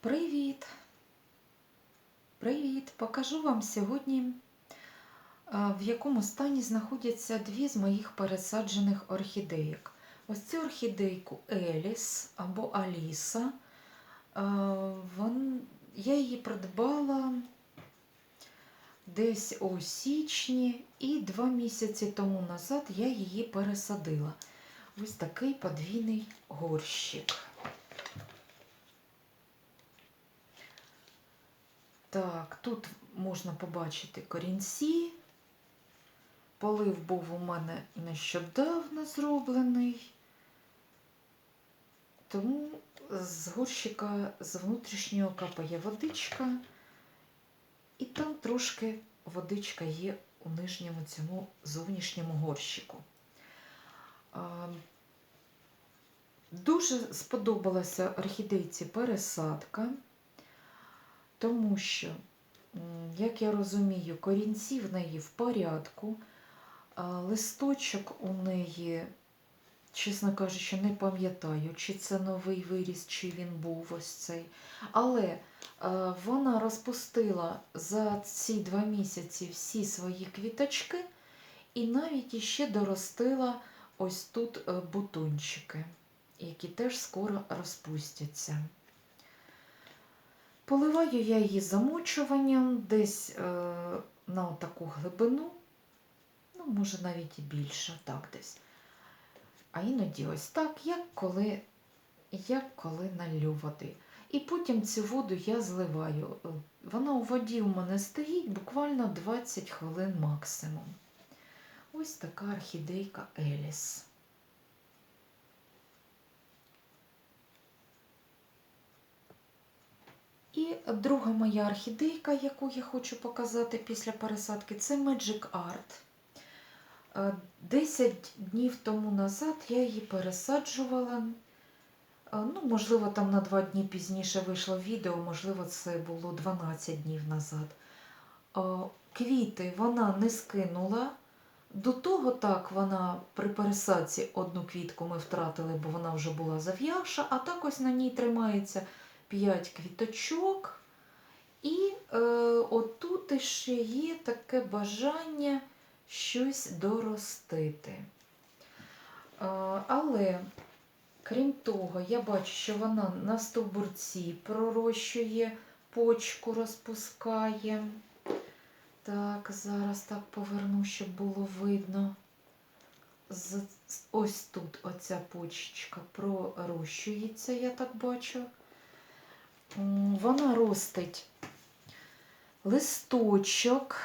Привіт! Привіт! Покажу вам сьогодні, в якому стані знаходяться дві з моїх пересаджених орхідейок. Ось цю орхідейку Еліс або Аліса. Я її придбала десь у січні, і два місяці тому назад я її пересадила. Ось такий подвійний горщик. Так, тут можна побачити корінці. Полив був у мене нещодавно зроблений. Тому з горщика з внутрішнього капає водичка, і там трошки водичка є у нижньому цьому зовнішньому горщику. Дуже сподобалася орхідейці пересадка. Тому що, як я розумію, корінці в неї в порядку, листочок у неї, чесно кажучи, не пам'ятаю, чи це новий виріс, чи він був ось цей. Але е, вона розпустила за ці два місяці всі свої квіточки і навіть іще доростила ось тут е, бутончики, які теж скоро розпустяться. Поливаю я її замочуванням десь е, на таку глибину, ну, може навіть і більше, так десь. А іноді ось так, як коли, як коли налью води. І потім цю воду я зливаю. Вона у воді у мене стоїть буквально 20 хвилин максимум. Ось така орхідейка Еліс. І друга моя орхідейка, яку я хочу показати після пересадки, це Magic Art. Е, 10 днів тому назад я її пересаджувала. Е, Ну, можливо, там на 2 дні пізніше вийшло відео, можливо, це було 12 днів назад. Е, Квіти вона не скинула. До того так вона при пересадці одну квітку ми втратили, бо вона вже була зав'явша, а так ось на ній тримається 5 квіточок. І е, отут ще є таке бажання щось доростити. Е, але, крім того, я бачу, що вона на стовбурці пророщує, почку розпускає. Так, зараз так поверну, щоб було видно. Ось тут оця почечка пророщується, я так бачу. Вона ростить листочок.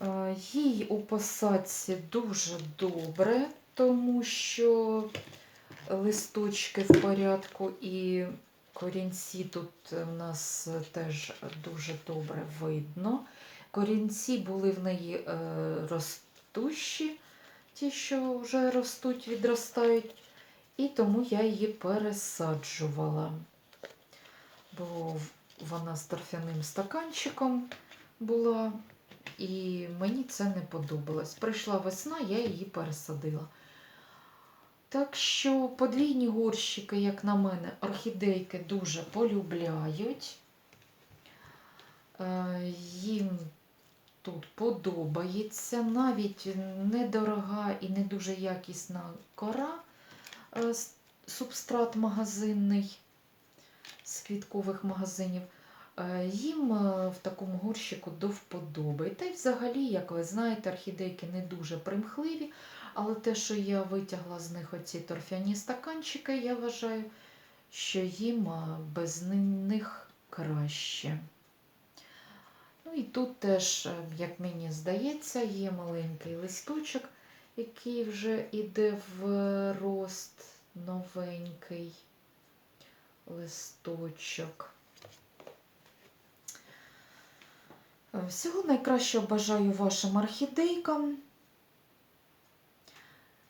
Е, Їй у посадці дуже добре, тому що листочки в порядку і корінці тут у нас теж дуже добре видно. Корінці були в неї е, ростущі, ті, що вже ростуть, відростають, і тому я її пересаджувала. Бо вона з торфяним стаканчиком була, і мені це не подобалось. Прийшла весна, я її пересадила. Так що подвійні горщики, як на мене, орхідейки дуже полюбляють. Е, Їм тут подобається. Навіть недорога і не дуже якісна кора, субстрат магазинний з квіткових магазинів. Е, Їм е, в такому горщику до вподоби. Та й взагалі, як ви знаєте, орхідейки не дуже примхливі, але те, що я витягла з них оці торфяні стаканчики, я вважаю, що їм без них краще. Ну і тут теж, е, як мені здається, є маленький листочок, який вже іде в рост новенький листочок. Е, Всього найкращого бажаю вашим орхідейкам.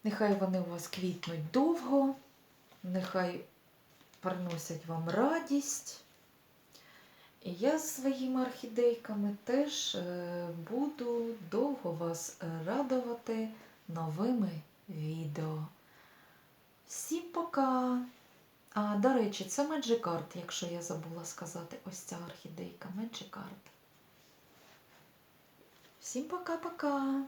Нехай вони у вас квітнуть довго, нехай приносять вам радість. І я з своїми орхідейками теж е, буду довго вас радувати новими відео. Всім пока! А, до речі, це Меджикард, якщо я забула сказати. Ось ця орхідейка Меджикард. Всім пока-пока!